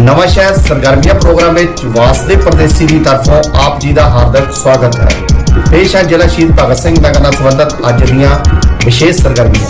ਨਵਾਂ ਸ਼ਹਿਰ ਸਰਗਰਮੀਆਂ ਪ੍ਰੋਗਰਾਮ ਵਿੱਚ ਵਾਸਦੇ ਪਰਦੇਸੀ ਦੀ ਤਰਫੋਂ ਆਪ ਜੀ ਦਾ ਹਾਰਦਿਕ ਸਵਾਗਤ ਹੈ। ਪੇਸ਼ ਹੈ ਜ਼ਿਲ੍ਹਾ ਸ਼ਹੀਦ ਭਗਤ ਸਿੰਘ ਨਗਰ ਨਾਲ ਸੰਬੰਧਿਤ ਅੱਜ ਦੀਆਂ ਵਿਸ਼ੇਸ਼ ਸਰਗਰਮੀਆਂ।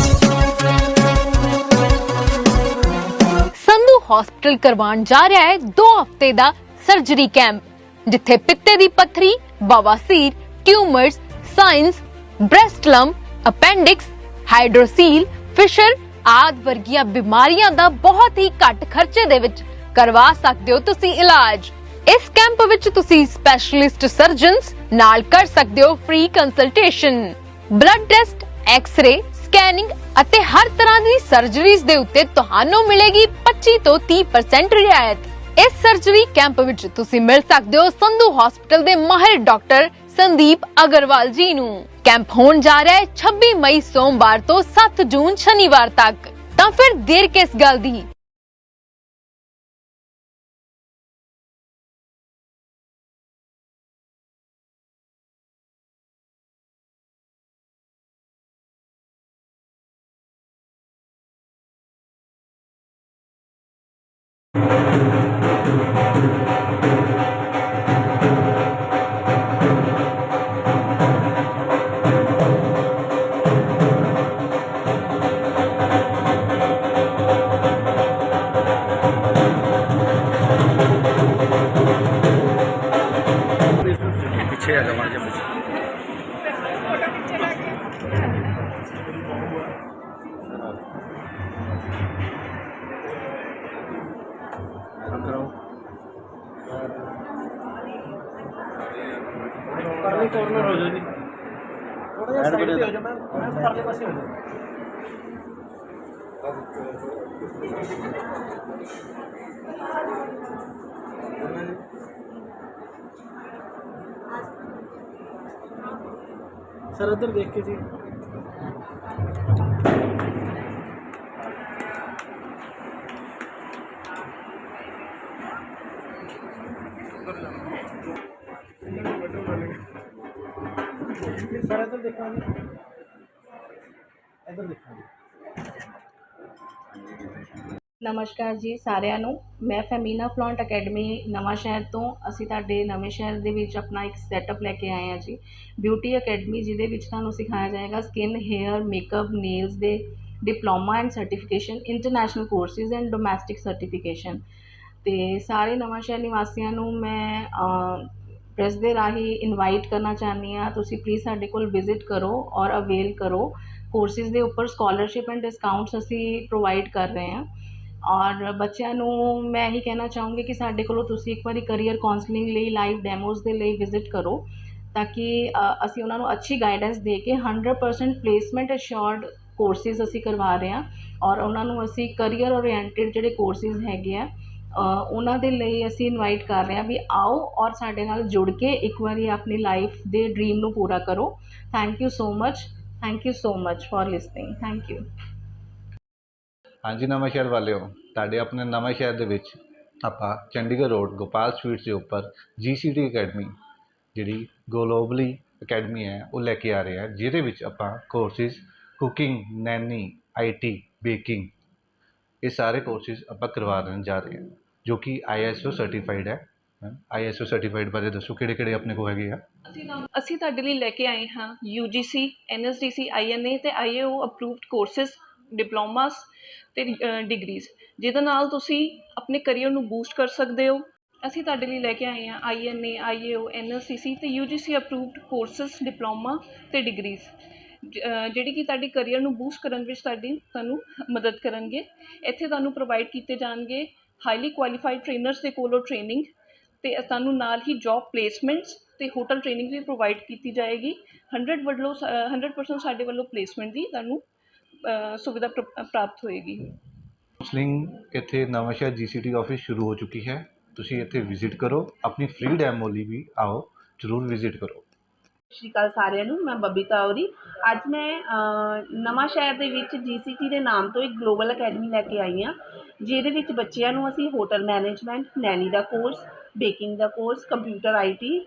ਸੰਧੂ ਹਸਪੀਟਲ ਕਰਵਾਉਣ ਜਾ ਰਿਹਾ ਹੈ 2 ਹਫ਼ਤੇ ਦਾ ਸਰਜਰੀ ਕੈਂਪ ਜਿੱਥੇ ਪਿੱਤੇ ਦੀ ਪੱਥਰੀ ਬਵਾਸੀਰ tumours science breast lump appendix hydrocele fissure ਆਦ ਵਰਗੀਆਂ ਬਿਮਾਰੀਆਂ ਦਾ ਬਹੁਤ ਹੀ ਘੱਟ ਖਰਚੇ ਦੇ ਵਿੱਚ ਕਰਵਾ ਸਕਦੇ ਹੋ ਤੁਸੀਂ ਇਲਾਜ। ਇਸ ਕੈਂਪ ਵਿੱਚ ਤੁਸੀਂ ਸਪੈਸ਼ਲਿਸਟ ਸਰਜਨਸ ਨਾਲ ਕਰ ਸਕਦੇ ਹੋ free consultation blood test X-ray scanning ਅਤੇ ਹਰ ਤਰ੍ਹਾਂ ਦੀ ਸਰਜਰੀਜ਼ ਦੇ ਉੱਤੇ ਤੁਹਾਨੂੰ ਮਿਲੇਗੀ 25 ਤੋਂ 30% ਰਿਆਇਤ। ਇਸ ਸਰਜਰੀ ਕੈਂਪ ਵਿੱਚ ਤੁਸੀਂ ਮਿਲ ਸਕਦੇ ਹੋ ਸੰਧੂ ਹਸਪੀਟਲ ਦੇ ਮਾਹਿਰ ਡਾਕਟਰ ਸੰਦੀਪ ਅਗਰਵਾਲ ਜੀ ਨੂੰ। ਕੈਂਪ ਹੋਣ ਜਾ ਰਿਹਾ ਹੈ 26 ਮਈ ਸੋਮਵਾਰ ਤੋਂ 7 ਜੂਨ ਸ਼ਨੀਵਾਰ ਤੱਕ। ਤਾਂ ਫਿਰ ਦੇਰ ਕਿਸ ਗੱਲ ਦੀ? ਪਿੱਛੇ ਆ ਜਾਵਾਂ ਜਾਂ ਕੋਰਨਰ ਹੋ ਜਾਓ ਜੀ। ਥੋੜਾ ਜਿਹਾ ਸਾਈਡ ਤੇ ਹੋ ਜਾਓ, ਮੈਂ ਪਰਲੇ ਪਾਸੇ ਹੋ ਜਾਓ ਸਰ, ਇੱਧਰ ਦੇਖ ਕੇ ਜੀ। ਸਰ, ਇੱਧਰ ਦੇਖੋ ਜੀ। ਇੱਧਰ ਦੇਖੋ ਜੀ। ਨਮਸਕਾਰ ਜੀ ਸਾਰਿਆਂ ਨੂੰ। ਮੈਂ ਫੈਮੀਨਾ ਫਲੌਂਟ ਅਕੈਡਮੀ ਨਵਾਂ ਸ਼ਹਿਰ ਤੋਂ। ਅਸੀਂ ਤੁਹਾਡੇ ਨਵੇਂ ਸ਼ਹਿਰ ਦੇ ਵਿੱਚ ਆਪਣਾ ਇੱਕ ਸੈਟਅਪ ਲੈ ਕੇ ਆਏ ਹਾਂ ਜੀ। ਬਿਊਟੀ ਅਕੈਡਮੀ ਜਿਹਦੇ ਵਿੱਚ ਤੁਹਾਨੂੰ ਸਿਖਾਇਆ ਜਾਏਗਾ ਸਕਿਨ ਹੇਅਰ ਮੇਕਅਪ ਨੇਲਸ ਦੇ diploma and certification international courses and domestic certification ਤੇ ਸਾਰੇ ਨਵਾਂ ਸ਼ਹਿਰ ਨਿਵਾਸੀਆਂ ਨੂੰ ਮੈਂ ਪ੍ਰੈਸ ਦੇ ਰਾਹੀਂ ਇਨਵਾਈਟ ਕਰਨਾ ਚਾਹੁੰਦੀ ਹਾਂ। ਤੁਸੀਂ ਪਲੀਜ਼ ਸਾਡੇ ਕੋਲ ਵਿਜ਼ਿਟ ਕਰੋ ਔਰ ਅਵੇਲ ਕਰੋ। ਕੋਰਸਿਸ ਦੇ ਉੱਪਰ ਸਕੋਲਰਸ਼ਿਪ ਐਂਡ ਡਿਸਕਾਊਂਟਸ ਅਸੀਂ ਪ੍ਰੋਵਾਈਡ ਕਰ ਰਹੇ ਹਾਂ। ਔਰ ਬੱਚਿਆਂ ਨੂੰ ਮੈਂ ਇਹੀ ਕਹਿਣਾ ਚਾਹੂੰਗੀ ਕਿ ਸਾਡੇ ਕੋਲੋਂ ਤੁਸੀਂ ਇੱਕ ਵਾਰੀ ਕਰੀਅਰ ਕਾਉਂਸਲਿੰਗ ਲਈ ਲਾਈਵ ਡੈਮੋਜ਼ ਦੇ ਲਈ ਵਿਜ਼ਿਟ ਕਰੋ ਤਾਂ ਕਿ ਅਸੀਂ ਉਹਨਾਂ ਨੂੰ ਅੱਛੀ ਗਾਈਡੈਂਸ ਦੇ ਕੇ 100% ਪਲੇਸਮੈਂਟ ਅਸ਼ੋਰਡ ਕੋਰਸਿਸ ਅਸੀਂ ਕਰਵਾ ਰਹੇ ਹਾਂ। ਔਰ ਉਹਨਾਂ ਨੂੰ ਅਸੀਂ ਕਰੀਅਰ ਓਰੀਐਂਟਡ ਜਿਹੜੇ ਕੋਰਸਿਸ ਹੈਗੇ ਆ ਉਹਨਾਂ ਦੇ ਲਈ ਅਸੀਂ ਇਨਵਾਈਟ ਕਰ ਰਹੇ ਹਾਂ ਵੀ ਆਓ ਔਰ ਸਾਡੇ ਨਾਲ ਜੁੜ ਕੇ ਇੱਕ ਵਾਰੀ ਆਪਣੀ ਲਾਈਫ ਦੇ ਡਰੀਮ ਨੂੰ ਪੂਰਾ ਕਰੋ। Thank you so much thank you so much for listening thank you ਹਾਂਜੀ, ਨਵਾਂ ਸ਼ਹਿਰ ਵਾਲਿਓ, ਤੁਹਾਡੇ ਆਪਣੇ ਨਵਾਂ ਸ਼ਹਿਰ ਦੇ ਵਿੱਚ ਆਪਾਂ ਚੰਡੀਗੜ੍ਹ ਰੋਡ ਗੋਪਾਲ ਸਵੀਟਸ ਦੇ ਉੱਪਰ ਜੀਸੀਟੀ ਅਕੈਡਮੀ ਜਿਹੜੀ ਗਲੋਬਲੀ ਅਕੈਡਮੀ ਹੈ, ਉਹ ਲੈ ਕੇ ਆ ਰਹੇ ਹਾਂ, ਜਿਹਦੇ ਵਿੱਚ ਆਪਾਂ courses cooking nanny IT baking ਇਹ ਸਾਰੇ ਕੋਰਸਿਸ ਆਪਾਂ ਕਰਵਾ ਰਹੇ ਜਾ ਰਹੇ ਹਾਂ। ਜੋ ਕਿ ਆਈਐਸਓ ਸਰਟੀਫਾਈਡ ਹੈ ਆਈਐਸਓ ਸਰਟੀਫਾਈਡ ਬਾਰੇ ਦੱਸੋ, ਕਿਹੜੇ ਕਿਹੜੇ ਆਪਣੇ ਕੋਲ ਹੈਗੇ ਆ? ਅਸੀਂ ਤੁਹਾਡੇ ਲਈ ਲੈ ਕੇ ਆਏ ਹਾਂ UGC NSDC INA ਤੇ IAO ਅਪਰੂਵਡ ਕੋਰਸਸ ਡਿਪਲੋਮਾਸ ਤੇ ਡਿਗਰੀਜ਼ ਜਿਹਦੇ ਨਾਲ ਤੁਸੀਂ ਆਪਣੇ ਕੈਰੀਅਰ ਨੂੰ ਬੂਸਟ ਕਰ ਸਕਦੇ ਹੋ। ਅਸੀਂ ਤੁਹਾਡੇ ਲਈ ਲੈ ਕੇ ਆਏ ਹਾਂ INA IAO NSCC ਤੇ UGC ਅਪਰੂਵਡ ਕੋਰਸਸ ਡਿਪਲੋਮਾ ਤੇ ਡਿਗਰੀਜ਼ ਜਿਹੜੀ ਕਿ ਤੁਹਾਡੇ ਕੈਰੀਅਰ ਨੂੰ ਬੂਸਟ ਕਰਨ ਵਿੱਚ ਤੁਹਾਡੀ ਤੁਹਾਨੂੰ ਮਦਦ ਕਰਨਗੇ। ਇੱਥੇ ਤੁਹਾਨੂੰ ਪ੍ਰੋਵਾਈਡ ਕੀਤੇ ਜਾਣਗੇ ਹਾਈਲੀ ਕੁਆਲੀਫਾਈਡ ਟ੍ਰੇਨਰਸ ਦੇ ਕੋਲੋਂ ਟ੍ਰੇਨਿੰਗ ਤੇ ਸਾਨੂੰ ਨਾਲ ਹੀ ਜੌਬ ਪਲੇਸਮੈਂਟਸ ਤੇ ਹੋਟਲ ਟ੍ਰੇਨਿੰਗ ਵੀ ਪ੍ਰੋਵਾਈਡ ਕੀਤੀ ਜਾਏਗੀ। 100 ਵੱਲੋਂ ਸ- ਅ, 100% ਸਾਡੇ ਵੱਲੋਂ ਪਲੇਸਮੈਂਟ ਦੀ ਤੁਹਾਨੂੰ ਸੁਵਿਧਾ ਪ੍ਰ- ਪ੍ਰਾਪਤ ਹੋਏਗੀ। ਕਾਉਂਸਲਿੰਗ ਇੱਥੇ ਨਵਾਂ ਸ਼ਹਿਰ ਜੀਸੀਟੀ ਆਫਿਸ ਸ਼ੁਰੂ ਹੋ ਚੁੱਕੀ ਹੈ। ਤੁਸੀਂ ਇੱਥੇ ਵਿਜ਼ਿਟ ਕਰੋ। ਆਪਣੀ ਫ੍ਰੀ ਡੈਮੋ ਲਈ ਵੀ ਆਓ। ਜ਼ਰੂਰ ਵਿਜ਼ਿਟ ਕਰੋ। ਸਤਿ ਸ਼੍ਰੀ ਅਕਾਲ ਸਾਰਿਆਂ ਨੂੰ ਮੈਂ ਬਬੀਤਾ ਔਰੀ ਅੱਜ ਮੈਂ ਅ, ਨਵਾਂ ਸ਼ਹਿਰ ਦੇ ਵਿੱਚ ਜੀਸੀਟੀ ਦੇ ਨਾਮ ਤੋਂ ਇੱਕ ਗਲੋਬਲ ਅਕੈਡਮੀ ਲੈ ਕੇ ਆਈ ਹਾਂ ਜਿਹਦੇ ਵਿੱਚ ਬੱਚਿਆਂ ਨੂੰ ਅਸੀਂ ਹੋਟਲ ਮੈਨੇਜਮੈਂਟ ਨੈਨੀ ਦਾ ਕੋਰਸ ਬੇਕਿੰਗ ਦਾ ਕੋਰਸ ਕੰਪਿਊਟਰ ਆਈਟੀ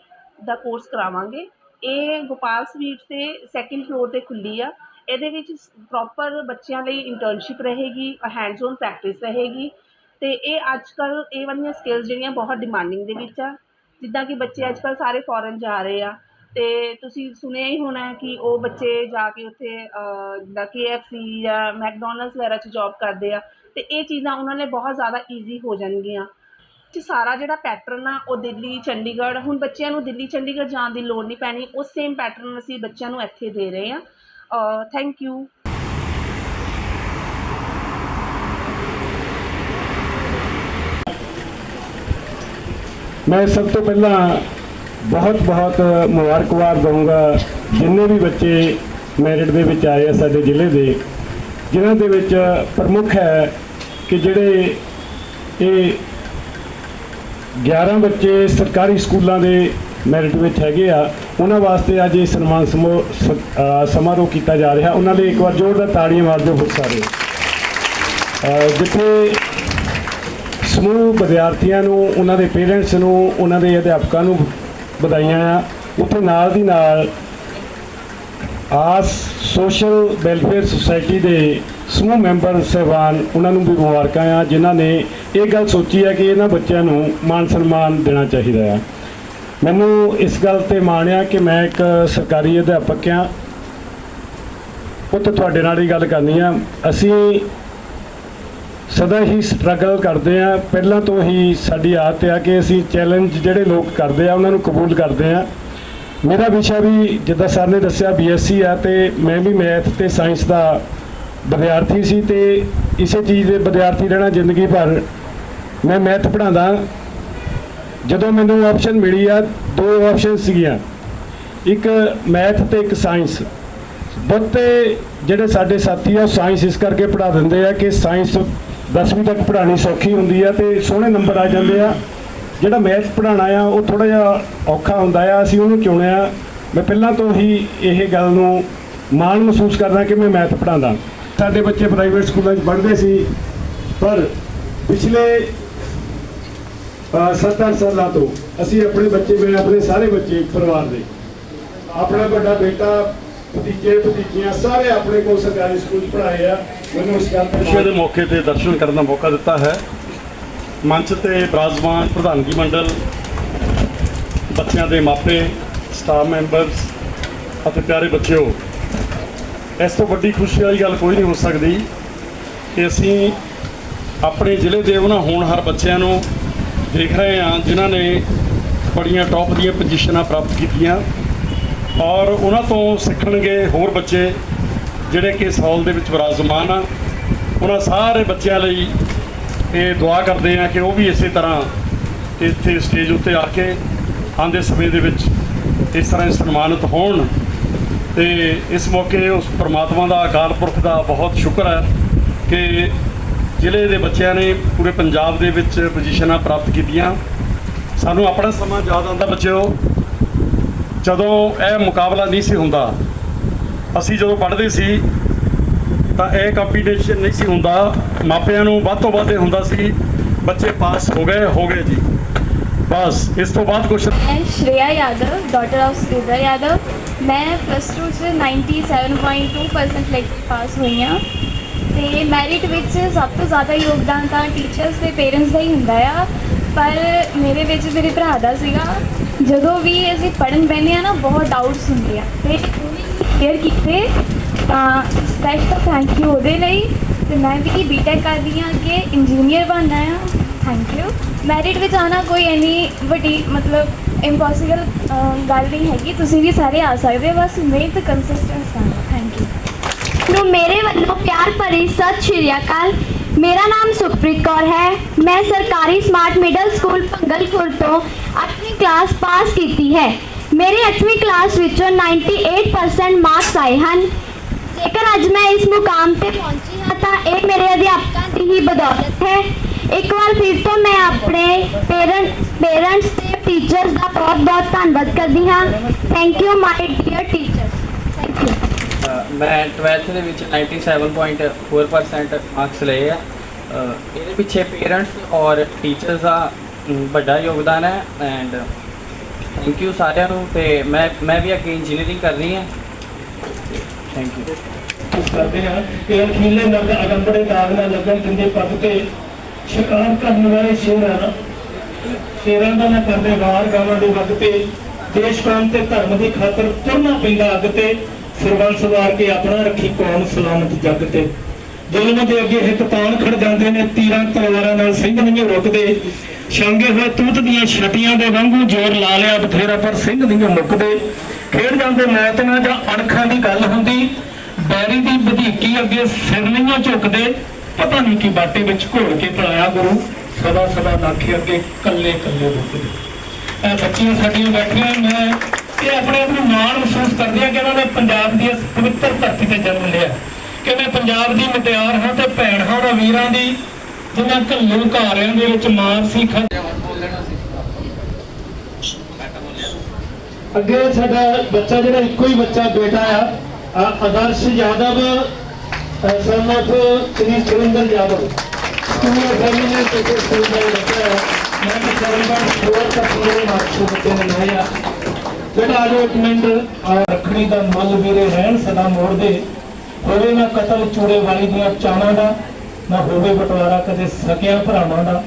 ਦਾ ਕੋਰਸ ਕਰਾਵਾਂਗੇ। ਇਹ ਗੋਪਾਲ ਸਵੀਟਸ ਦੇ ਸੈਕਿੰਡ ਫਲੋਰ ਤੇ ਖੁੱਲੀ ਆ। ਇਹਦੇ ਵਿੱਚ ਪ੍ਰੋਪਰ ਬੱਚਿਆਂ ਲਈ ਇੰਟਰਨਸ਼ਿਪ ਰਹੇਗੀ ਹੈਂਡਸ ਔਨ ਪ੍ਰੈਕਟਿਸ ਰਹੇਗੀ। ਤੇ ਇਹ ਅੱਜ ਕੱਲ ਇਹ ਵਾਲੀਆਂ ਸਕਿੱਲਸ ਜਿਹੜੀਆਂ ਬਹੁਤ ਡਿਮਾਂਡਿੰਗ ਦੇ ਵਿੱਚ ਆ। ਜਿੱਦਾਂ ਕਿ ਬੱਚੇ ਅੱਜ ਕੱਲ ਸਾਰੇ ਫੋਰਨ ਜਾ ਰਹੇ ਆ। ਤੇ ਤੁਸੀਂ ਸੁਣਿਆ ਹੀ ਹੋਣਾ ਕਿ ਉਹ ਬੱਚੇ ਜਾ ਕੇ ਉੱਥੇ ਜਿੱਦਾਂ ਕੇ ਐੱਫ ਸੀ ਜਾਂ ਮੈਕਡੋਨਲਡਸ ਵਗੈਰਾ 'ਚ ਜੋਬ ਕਰਦੇ ਆ ਅਤੇ ਇਹ ਚੀਜ਼ਾਂ ਉਹਨਾਂ ਲਈ ਬਹੁਤ ਜ਼ਿਆਦਾ ਈਜ਼ੀ ਹੋ ਜਾਣਗੀਆਂ। ਕਿ ਸਾਰਾ ਜਿਹੜਾ ਪੈਟਰਨ ਆ, ਉਹ ਦਿੱਲੀ, ਚੰਡੀਗੜ੍ਹ, ਹੁਣ ਬੱਚਿਆਂ ਨੂੰ ਦਿੱਲੀ, ਚੰਡੀਗੜ੍ਹ ਜਾਣ ਦੀ ਲੋੜ ਨਹੀਂ ਪੈਣੀ, ਉਹ ਸੇਮ ਪੈਟਰਨ ਅਸੀਂ ਬੱਚਿਆਂ ਨੂੰ ਇੱਥੇ ਦੇ ਰਹੇ ਹਾਂ। ਥੈਂਕ ਯੂ ਮੈਂ ਸਭ ਤੋਂ ਪਹਿਲਾਂ ਬਹੁਤ ਬਹੁਤ ਮੁਬਾਰਕਬਾਦ ਦਊਂਗਾ ਜਿੰਨੇ ਵੀ ਬੱਚੇ ਮੈਰਿਟ ਦੇ ਵਿੱਚ ਆਏ ਆ ਸਾਡੇ ਜ਼ਿਲ੍ਹੇ ਦੇ, ਜਿਨ੍ਹਾਂ ਦੇ ਵਿੱਚ ਪ੍ਰਮੁੱਖ ਹੈ ਕਿ ਜਿਹੜੇ ਇਹ 11 ਬੱਚੇ ਸਰਕਾਰੀ ਸਕੂਲਾਂ ਦੇ ਮੈਰਿਟ ਵਿੱਚ ਹੈਗੇ ਆ, ਉਹਨਾਂ ਵਾਸਤੇ ਅੱਜ ਇਹ ਸਨਮਾਨ ਸਮੋ- ਸਮਾਰੋਹ ਕੀਤਾ ਜਾ ਰਿਹਾ। ਉਹਨਾਂ ਲਈ ਇੱਕ ਵਾਰ ਜ਼ੋਰਦਾਰ ਤਾੜੀਆਂ ਮਾਰ ਦਿਓ ਬਹੁਤ ਸਾਰੇ ਜਿੱਥੇ ਸਮੂਹ ਵਿਦਿਆਰਥੀਆਂ ਨੂੰ, ਉਹਨਾਂ ਦੇ ਪੇਰੈਂਟਸ ਨੂੰ, ਉਹਨਾਂ ਦੇ ਅਧਿਆਪਕਾਂ ਨੂੰ ਵਧਾਈਆਂ ਆ ਉੱਥੇ ਨਾਲ ਦੀ ਨਾਲ ਆਸ ਸੋਸ਼ਲ ਵੈਲਫੇਅਰ ਸੁਸਾਇਟੀ ਦੇ ਸਮੂਹ ਮੈਂਬਰ ਸਹਿਬਾਨ ਉਹਨਾਂ ਨੂੰ ਵੀ ਮੁਬਾਰਕਾਂ ਆ, ਜਿਨ੍ਹਾਂ ਨੇ ਇਹ ਗੱਲ ਸੋਚੀ ਹੈ ਕਿ ਇਹਨਾਂ ਬੱਚਿਆਂ ਨੂੰ ਮਾਨ ਸਨਮਾਨ ਦੇਣਾ ਚਾਹੀਦਾ ਆ। ਮੈਨੂੰ ਇਸ ਗੱਲ ਤੇ ਮਾਣ ਆ ਕਿ ਮੈਂ ਇੱਕ ਸਰਕਾਰੀ ਅਧਿਆਪਕ ਆ। ਉੱਥੇ ਤੁਹਾਡੇ ਨਾਲ ਹੀ ਗੱਲ ਕਰਨੀ ਆ। ਅਸੀਂ ਸਦਾ ਹੀ ਸਟਰਗਲ ਕਰਦੇ ਆ। ਪਹਿਲਾਂ ਤੋਂ ਹੀ ਸਾਡੀ ਆਦਤ ਆ ਕਿ ਅਸੀਂ ਚੈਲੰਜ ਜਿਹੜੇ ਲੋਕ ਕਰਦੇ ਆ, ਉਹਨਾਂ ਨੂੰ ਕਬੂਲ ਕਰਦੇ ਆ। ਮੇਰਾ ਵਿਸ਼ਾ ਵੀ ਜਿੱਦਾਂ ਸਰ ਨੇ ਦੱਸਿਆ ਬੀਐਸਸੀ ਆ ਤੇ ਮੈਂ ਵੀ ਮੈਥ ਤੇ ਸਾਇੰਸ ਦਾ ਵਿਦਿਆਰਥੀ ਸੀ ਤੇ ਇਸੇ ਚੀਜ਼ ਦੇ ਵਿਦਿਆਰਥੀ ਰਹਿਣਾ ਜ਼ਿੰਦਗੀ ਭਰ ਮੈਂ ਮੈਥ ਪੜ੍ਹਾਉਂਦਾ। ਜਦੋਂ ਮੈਨੂੰ ਆਪਸ਼ਨ ਮਿਲੀ ਆ, ਦੋ ਆਪਸ਼ਨ ਸੀਗੀਆਂ। ਇੱਕ ਮੈਥ ਤੇ ਇੱਕ ਸਾਇੰਸ ਬਹੁਤੇ ਜਿਹੜੇ ਸਾਡੇ ਸਾਥੀ ਆ, ਉਹ ਸਾਇੰਸ ਇਸ ਕਰਕੇ ਪੜ੍ਹਾ ਦਿੰਦੇ ਆ ਕਿ ਸਾਇੰਸ 10ਵੀਂ ਤੱਕ ਪੜ੍ਹਾਉਣੀ ਸੌਖੀ ਹੁੰਦੀ ਆ ਤੇ ਸੋਹਣੇ ਨੰਬਰ ਆ ਜਾਂਦੇ ਆ। ਜਿਹੜਾ ਮੈਥ ਪੜ੍ਹਾਉਣਾ ਆ, ਉਹ ਥੋੜਾ ਜਿਹਾ ਔਖਾ ਹੁੰਦਾ ਆ। ਅਸੀਂ ਉਹਨੂੰ ਚੁਣਿਆ। ਮੈਂ ਪਹਿਲਾਂ ਤੋਂ ਹੀ ਇਹ ਗੱਲ ਨੂੰ ਮਾਣ ਮਹਿਸੂਸ ਕਰਦਾ ਕਿ ਮੈਂ ਮੈਥ ਪੜ੍ਹਾਉਂਦਾ। ਸਾਡੇ ਬੱਚੇ ਪ੍ਰਾਈਵੇਟ ਸਕੂਲਾਂ 'ਚ ਪੜ੍ਹਦੇ ਸੀ, ਪਰ ਪਿਛਲੇ 70 ਸਾਲਾਂ ਤੋਂ ਅਸੀਂ ਆਪਣੇ ਬੱਚੇ, ਮੈਂ ਆਪਣੇ ਸਾਰੇ ਬੱਚੇ ਪਰਿਵਾਰ ਦੇ, ਆਪਣਾ ਵੱਡਾ ਬੇਟਾ, ਭਤੀਜੇ, ਭਤੀਜੀਆਂ ਸਾਰੇ ਆਪਣੇ ਕੋਲ ਸਰਕਾਰੀ ਸਕੂਲ 'ਚ ਪੜ੍ਹਾਏ ਆ। ਮੈਨੂੰ ਇਸ ਗੱਲ ਤੇ ਖੁਸ਼ੀ ਦੇ ਮੌਕੇ ਤੇ ਦਰਸ਼ਨ ਕਰਨ ਦਾ ਮੌਕਾ ਦਿੱਤਾ ਹੈ। ਮੰਚ ਤੇ ਬਰਾਜਮਾਨ ਪ੍ਰਧਾਨਗੀ ਮੰਡਲ ਬੱਚਿਆਂ ਦੇ ਮਾਪੇ ਸਟਾਫ ਮੈਂਬਰਸ ਅਤੇ ਪਿਆਰੇ ਬੱਚਿਓ ਇਸ ਤੋਂ ਵੱਡੀ ਖੁਸ਼ੀ ਵਾਲੀ ਗੱਲ ਕੋਈ ਨਹੀਂ ਹੋ ਸਕਦੀ ਕਿ ਅਸੀਂ ਆਪਣੇ ਜ਼ਿਲ੍ਹੇ ਦੇ ਉਹਨਾਂ ਹੋਣਹਾਰ ਬੱਚਿਆਂ ਨੂੰ ਦੇਖ ਰਹੇ ਹਾਂ ਜਿਨ੍ਹਾਂ ਨੇ ਬੜੀਆਂ ਟੌਪ ਦੀਆਂ ਪੋਜੀਸ਼ਨਾਂ ਪ੍ਰਾਪਤ ਕੀਤੀਆਂ ਔਰ ਉਹਨਾਂ ਤੋਂ ਸਿੱਖਣਗੇ ਹੋਰ ਬੱਚੇ ਜਿਹੜੇ ਕਿ ਇਸ ਹਾਲ ਦੇ ਵਿੱਚ ਵਿਰਾਜਮਾਨ ਆ, ਉਹਨਾਂ ਸਾਰੇ ਬੱਚਿਆਂ ਲਈ ਇਹ ਦੁਆ ਕਰਦੇ ਆ ਕਿ ਉਹ ਵੀ ਇਸੇ ਤਰ੍ਹਾਂ ਇੱਥੇ ਸਟੇਜ ਉੱਤੇ ਆ ਕੇ ਆਉਂਦੇ ਸਮੇਂ ਦੇ ਵਿੱਚ ਇਸ ਤਰ੍ਹਾਂ ਸਨਮਾਨਿਤ ਹੋਣ। ਤੇ ਇਸ ਮੌਕੇ ਉਸ ਪ੍ਰਮਾਤਮਾ ਦਾ, ਅਕਾਲ ਪੁਰਖ ਦਾ ਬਹੁਤ ਸ਼ੁਕਰ ਹੈ ਕਿ ਜ਼ਿਲ੍ਹੇ ਦੇ ਬੱਚਿਆਂ ਨੇ ਪੂਰੇ ਪੰਜਾਬ ਦੇ ਵਿੱਚ ਪੋਜੀਸ਼ਨਾਂ ਪ੍ਰਾਪਤ ਕੀਤੀਆਂ। ਸਾਨੂੰ ਆਪਣਾ ਸਮਾਂ ਯਾਦ ਆਉਂਦਾ ਬੱਚਿਓ, ਜਦੋਂ ਇਹ ਮੁਕਾਬਲਾ ਨਹੀਂ ਸੀ ਹੁੰਦਾ ਅਸੀਂ ਜਦੋਂ ਪੜ੍ਹਦੇ ਸੀ, ਤਾਂ ਇਹ ਕੰਪੀਟੀਸ਼ਨ ਨਹੀਂ ਸੀ ਹੁੰਦਾ। ਮਾਪਿਆਂ ਨੂੰ ਵੱਧ ਤੋਂ ਵੱਧ ਇਹ ਹੁੰਦਾ ਸੀ, ਬੱਚੇ ਪਾਸ ਹੋ ਗਏ ਹੋ ਗਏ ਜੀ। ਬਸ, ਇਸ ਤੋਂ ਬਾਅਦ ਕੁਝ ਸ਼੍ਰੇਆ ਯਾਦਵ ਡਾਟਰ ਆਫ ਸੁਰਿੰਦਰ ਯਾਦਵ। ਮੈਂ ਪਲੱਸ 2 ਚ 97.2% ਲੈ ਕੇ ਪਾਸ ਹੋਈ ਹਾਂ। ਤੇ ਮੈਰਿਟ ਵਿੱਚ ਸਭ ਤੋਂ ਜ਼ਿਆਦਾ ਯੋਗਦਾਨ ਤਾਂ ਟੀਚਰਸ ਤੇ ਪੇਰੈਂਟਸ ਦਾ ਹੀ ਹੁੰਦਾ ਆ। ਪਰ ਮੇਰੇ ਵਿੱਚ ਮੇਰੇ ਭਰਾ ਦਾ ਸੀਗਾ। ਜਦੋਂ ਵੀ ਅਸੀਂ ਪੜਨ ਬੈਠਦੇ ਆ ਨਾ, ਬਹੁਤ ਡਾਊਟਸ ਹੁੰਦੇ ਆ ਤੇ ਕੇਅਰ ਕੀਤੇ ਤਾਂ ਸਪੈਸ਼ਲ ਥੈਂਕ ਯੂ ਉਹਦੇ ਲਈ। ਤੇ ਮੈਂ ਵੀ ਬੀਟੈਕ ਕਰਦੀ ਹਾਂ ਅੱਗੇ ਇੰਜੀਨੀਅਰ ਬਣਨਾ ਆ। ਥੈਂਕ ਯੂ ਮੈਰਿਟ ਵਿੱਚ ਆਉਣਾ ਕੋਈ ਇੰਨੀ ਵੱਡੀ, ਮਤਲਬ ਇੰਪੋਸੀਬਲ ਗੱਲ ਨਹੀਂ ਹੈਗੀ। ਤੁਸੀਂ ਵੀ ਸਾਰੇ ਆ ਸਕਦੇ ਹੋ, ਬਸ ਮਿਹਨਤ ਕੰਸਿਸਟੈਂਸ ਕਰਨਾ ਥੈਂਕ ਯੂ ਨੂੰ ਮੇਰੇ ਵੱਲੋਂ ਪਿਆਰ ਭਰੀ ਸਤਿ ਸ਼੍ਰੀ ਅਕਾਲ। ਮੇਰਾ ਨਾਮ ਸੁਪ੍ਰੀਤ ਕੌਰ ਹੈ। ਮੈਂ ਸਰਕਾਰੀ ਸਮਾਰਟ ਮਿਡਲ ਸਕੂਲ ਭੰਗਲਪੁਰ ਤੋਂ 8ਵੀਂ ਕਲਾਸ ਪਾਸ ਕੀਤੀ ਹੈ। ਮੇਰੇ 8ਵੀਂ ਕਲਾਸ ਵਿੱਚੋਂ 98% ਮਾਰਕਸ ਆਏ ਹਨ। ਜੇਕਰ ਅੱਜ ਮੈਂ ਇਸ ਮੁਕਾਮ ਤੇ ਪਹੁੰਚੀ ਹਾਂ, ਤਾਂ ਇਹ ਮੇਰੇ ਅਧਿਆਪਕਾਂ ਦੀ ਹੀ ਬਦੌਲਤ ਹੈ। ਇੱਕ ਵਾਰ ਫਿਰ ਤੋਂ ਮੈਂ ਆਪਣੇ ਪੇਰੈਂਟ ਪੇਰੈਂਟਸ ਤੇ ਟੀਚਰਸ ਦਾ ਬਹੁਤ ਬਹੁਤ ਧੰਨਵਾਦ ਕਰਦੀ ਹਾਂ। Thank you my dear teachers thank you ਮੈਂ 12th ਦੇ ਵਿੱਚ 97.4% ਮਾਰਕਸ ਲਏ ਆ। ਇਹਦੇ ਪਿੱਛੇ ਪੇਰੈਂਟਸ ਔਰ ਟੀਚਰਸ ਦਾ ਵੱਡਾ ਯੋਗਦਾਨ ਹੈ। ਐਂਡ ਥੈਂਕ ਯੂ ਸਾਰਿਆਂ ਨੂੰ ਤੇ ਮੈਂ ਮੈਂ ਵੀ ਅੱਗੇ ਇੰਜੀਨੀਅਰਿੰਗ ਕਰਨੀ ਹੈ। ਥੈਂਕ ਯੂ ਕਰਦੇ ਹਾਂ ਕਿ ਅਖੀਲੇ ਨਗ ਅਗੰਬੜੇ ਦਾਗ ਨਾ ਲੱਗਣ ਦਿੰਦੇ ਪੱਗ ਤੇ ਸ਼ਿਕਾਰ ਕਰਨ ਵਾਲੇ ਸ਼ੇਰ ਸ਼ੇਰਾਂ ਦਾ ਨਾ ਕਰਦੇ ਵਾਰ ਗਾਵਾਂ ਦੇ ਵਕਤ ਤੇ, ਦੇਸ਼ ਕੌਮ ਤੇ ਧਰਮ ਦੀ ਖਾਤਰ ਤੁਰਨਾ ਪੈਂਦਾ ਅੱਗ ਤੇ ਸਰਬੰਸ ਵਾਰ ਕੇ ਆਪਣਾ ਰੱਖੀ ਕੌਮ ਸਲਾਮਤ ਜੱਗ ਤੇ। ਜ਼ੁਲਮ ਦੇ ਅੱਗੇ ਹਿੱਕ ਤਾਣ ਖੜ ਜਾਂਦੇ ਨੇ, ਤੀਰਾਂ ਤਲਵਾਰਾਂ ਨਾਲ ਸਿੰਘ ਨਹੀਂ ਰੁਕਦੇ। ਛਾਂਗੇ ਹੋਏ ਤੂਤ ਦੀਆਂ ਛਟੀਆਂ ਦੇ ਵਾਂਗੂ ਜ਼ੋਰ ਲਾ ਲਿਆ, ਬਥੇਰਾ ਪਰ ਸਿੰਘ ਨਹੀਂ ਮੁੱਕਦੇ। ਖੇਡ ਜਾਂਦੇ ਮੌਤ ਨਾਲ ਜਾਂ ਅਣਖਾਂ ਦੀ ਗੱਲ ਹੁੰਦੀ ਬੈਰੀ ਦੀ ਵਧੀਕੀ ਅੱਗੇ ਸਿਰ ਨਹੀਂ ਝੁਕਦੇ। ਪਤਾ ਨਹੀਂ ਕਿ ਬਾਟੇ ਵਿੱਚ ਘੋਲ ਕੇ ਪਲਾਇਆ ਗੁਰੂ, ਸਦਾ ਸਦਾ ਨਾਖੇ ਅੱਗੇ ਕੱਲੇ ਕੱਲੇ ਰੁਕਦੇ। ਇਹ ਬੱਚੀਆਂ ਸਾਡੀਆਂ ਬੈਠੀਆਂ ਮੈਂ ਇਹ ਆਪਣੇ ਆਪ ਨੂੰ ਮਾਣ ਮਹਿਸੂਸ ਕਰਦੀਆਂ ਕਿ ਇਹਨਾਂ ਨੇ ਪੰਜਾਬ ਦੀ ਇਸ ਪਵਿੱਤਰ ਧਰਤੀ ਤੇ ਜਨਮ ਲਿਆ। ਕਿ ਮੈਂ ਪੰਜਾਬ ਦੀ ਮਟਿਆਰ ਹਾਂ ਤੇ ਭੈਣ ਹਾਂ ਉਹਨਾਂ ਵੀਰਾਂ ਦੀ, ਜਿਨ੍ਹਾਂ ਘੱਲੂ ਘਾਰਿਆਂ ਦੇ ਵਿੱਚ ਮਾਰ ਸੀ ਖਾ ਅੱਗੇ ਸਾਡਾ ਬੱਚਾ ਜਿਹੜਾ ਇੱਕੋ ਹੀ ਬੱਚਾ ਬੇਟਾ ਆ Adarsh Yadav son of Shri Surinder Yadav. School family ਤੇ ਸਕੂਲ ਦਾ ਬੱਚਾ ਹੈ ਮੈਂ ਕਿ ਸਰਵਨ ਤੱਕ ਮੇਰੇ ਮਾਰਕਸ ਬੱਚੇ ਨੇ ਲਾਇਆ ਜਿਹੜਾ ਅੱਜ ਇੱਕ ਦਾ ਮੁੱਲ ਵੀਰੇ ਰਹਿਣ ਸਦਾ ਮੋੜਦੇ ਹੋਵੇ ਨਾ ਕਤਲ ਚੂੜੇ ਵਾਲੀ ਦੀਆਂ ਚਾਵਾਂ ਦਾ ਨਾ ਹੋਵੇ ਬਟਵਾਰਾ ਕਦੇ ਸਕਿਆ ਭਰਾਵਾਂ ਦਾ।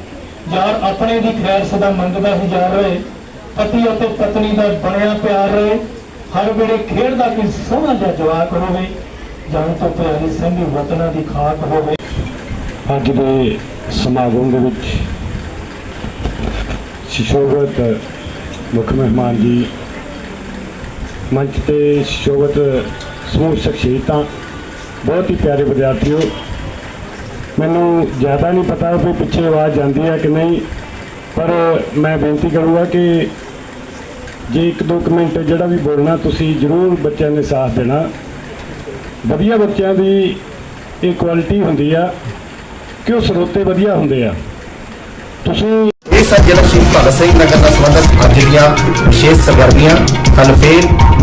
ਯਾਰ ਆਪਣੇ ਦੀ ਖੈਰ ਸਦਾ ਮੰਗਦਾ ਹੀ ਜਾ ਰਹੇ, ਪਤੀ ਅਤੇ ਪਤਨੀ ਦਾ ਬਣਿਆ ਪਿਆਰ ਰਹੇ। ਹਰ ਵੇਲੇ ਖੇਡਦਾ ਕੋਈ ਸੋਹਣਾ ਜਿਹਾ ਜਵਾਕ ਹੋਵੇ ਜਾਨ ਤੋਂ ਪਿਆਰੀ ਸੰਗੀ ਵਤਨਾਂ ਦੀ ਖਾਕ ਹੋਵੇ। ਅੱਜ ਦੇ ਸਮਾਗਮ ਦੇ ਵਿੱਚ ਸ਼ਿਸ਼ੋਭਤ ਮੁੱਖ ਮਹਿਮਾਨ ਜੀ, ਮੰਚ ਤੇ ਸ਼ੋਭਤ ਸਮੂਹ ਸ਼ਖਸੀਅਤਾਂ ਬਹੁਤ ਹੀ ਪਿਆਰੇ ਵਿਦਿਆਰਥੀਓ, ਮੈਨੂੰ ਜ਼ਿਆਦਾ ਨਹੀਂ ਪਤਾ ਵੀ ਪਿੱਛੇ ਆਵਾਜ਼ ਜਾਂਦੀ ਹੈ ਕਿ ਨਹੀਂ, ਪਰ ਮੈਂ ਬੇਨਤੀ ਕਰੂੰਗਾ ਕਿ ਜੇ ਇੱਕ ਦੋ ਕੁ ਮਿੰਟ ਜਿਹੜਾ ਵੀ ਬੋਲਣਾ ਤੁਸੀਂ ਜ਼ਰੂਰ ਬੱਚਿਆਂ ਨੇ ਸਾਥ ਦੇਣਾ। ਵਧੀਆ ਬੱਚਿਆਂ ਦੀ ਇਹ ਕੁਆਲਿਟੀ ਹੁੰਦੀ ਆ ਕਿ ਉਹ ਸਰੋਤੇ ਵਧੀਆ ਹੁੰਦੇ ਆ। ਤੁਸੀਂ ਇਹ ਸਨ ਜ਼ਿਲ੍ਹਾ ਸ਼ਹੀਦ ਭਗਤ ਸਿੰਘ ਨਗਰ ਨਾਲ ਸੰਬੰਧਿਤ ਅੱਜ ਦੀਆਂ ਵਿਸ਼ੇਸ਼ ਸਰਗਰਮੀਆਂ ਕੱਲ ਫੇਰ